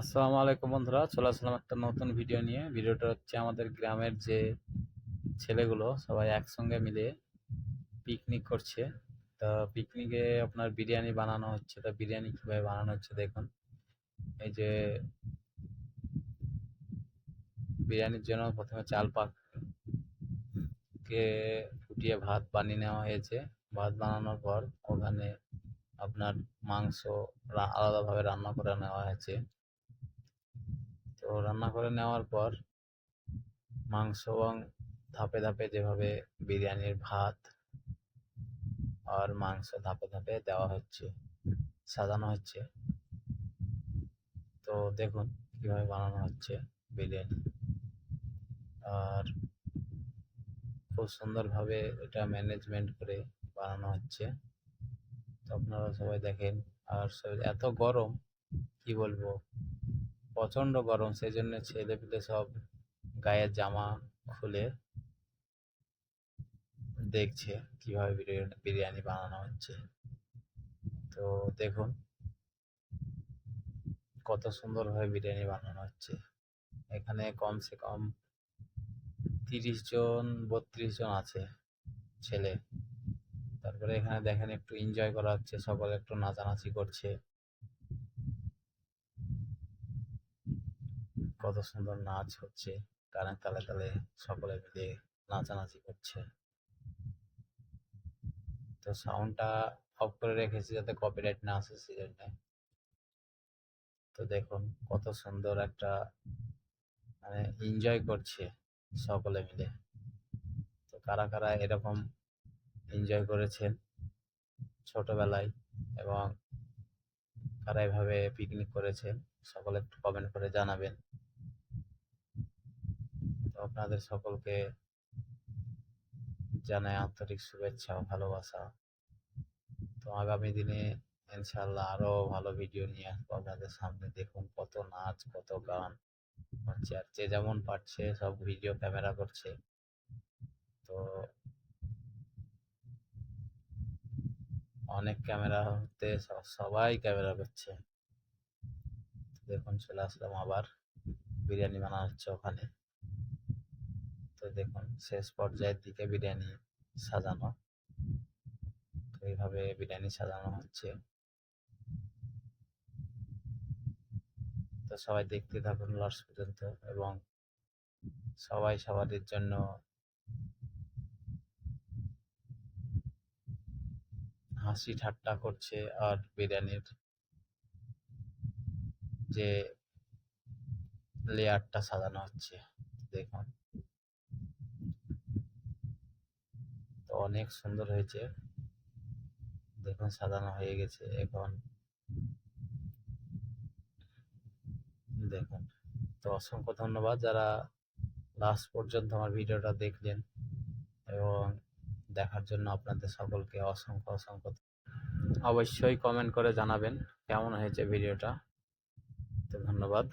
আসসালামু আলাইকুম বন্ধুরা, চলে আসলাম একটা নতুন ভিডিও নিয়ে। ভিডিওটা হচ্ছে আমাদের গ্রামের যে ছেলেগুলো, সবাই একসঙ্গে মিলে পিকনিক করছে। তা পিকনিকে আপনার বিরিয়ানি বানানো হচ্ছে, তা বিরিয়ানি কীভাবে বানানো হচ্ছে দেখুন। এই যে বিরিয়ানির জন্য প্রথমে চাল পাককে ফুটিয়ে ভাত বানিয়ে নেওয়া হয়েছে। ভাত বানানোর পর ওখানে আপনার মাংস আলাদাভাবে রান্না করে নেওয়া হয়েছে। রান্না করে নেওয়ার পর মাংস এবং ধাপে ধাপে যেভাবে বিরিয়ানির ভাত আর মাংস ধাপে ধাপে দেওয়া হচ্ছে, সাজানো হচ্ছে, তো দেখুন কীভাবে বানানো হচ্ছে বিরিয়ানি। আর খুব সুন্দরভাবে এটা ম্যানেজমেন্ট করে বানানো হচ্ছে। তো আপনারা সবাই দেখেন, আর এত গরম, কি বলব? প্রচণ্ড গরম সেই জন্য ছেলে পেলে সব গায়ের জামা খুলে দেখছে কীভাবে বিরিয়ানি বিরিয়ানি বানানো হচ্ছে। তো দেখুন, কত সুন্দরভাবে বিরিয়ানি বানানো হচ্ছে। এখানে কমসে কম তিরিশ জন, বত্রিশ জন আছে ছেলে। তারপরে এখানে দেখেন একটু এনজয় করা হচ্ছে, সকলে একটু নাচানাচি করছে। কত সুন্দর নাচ হচ্ছে। গানের তালে তালে সকলে মিলে নাচানাচি করছে। তো সাউন্ডটা অফ করে রেখেছি যাতে কপিরাইট না আসে সেজন্য তো দেখুন কত সুন্দর একটা মানে এনজয় করছে সকলে মিলে। তো কারা কারা এরকম এনজয় করেছেন ছোটবেলায় এবং কারা এভাবে পিকনিক করেছেন, সকলে একটু কমেন্ট করে জানাবেন। আপনাদের সকলকে জানাই আন্তরিক শুভেচ্ছা ও ভালোবাসা। তো আগামী দিনে ইনশাল্লাহ আরও ভালো ভিডিও নিয়ে আসব আপনাদের সামনে। দেখুন কত নাচ, কত গান হচ্ছে। আর যে যেমন পারছে সব ভিডিও ক্যামেরা করছে। তো অনেক ক্যামেরা হতে সবাই ক্যামেরা করছে। দেখুন চলে আসলাম আবার। বিরিয়ানি বানানো হচ্ছে ওখানে। তো দেখুন, শেষ পর্যায়ের দিকে বিরিয়ানি সাজানো। তো এইভাবে বিরিয়ানি সাজানো হচ্ছে। তো সবাই দেখতে থাকুন লাস্ট পর্যন্ত এবং সবাই সবাদের জন্য হাসি ঠাট্টা করছে আর বিরিয়ানির যে লেয়ারটা সাজানো হচ্ছে। দেখুন। তো অনেক সুন্দর হয়েছে। দেখুন, সাজানো হয়ে গেছে এখন। দেখুন, তো অসংখ্য ধন্যবাদ যারা লাস্ট পর্যন্ত আমার ভিডিওটা দেখলেন এবং দেখার জন্য আপনাদের সকলকে অসংখ্য অসংখ্য অবশ্যই কমেন্ট করে জানাবেন কেমন হয়েছে ভিডিওটা। তো ধন্যবাদ।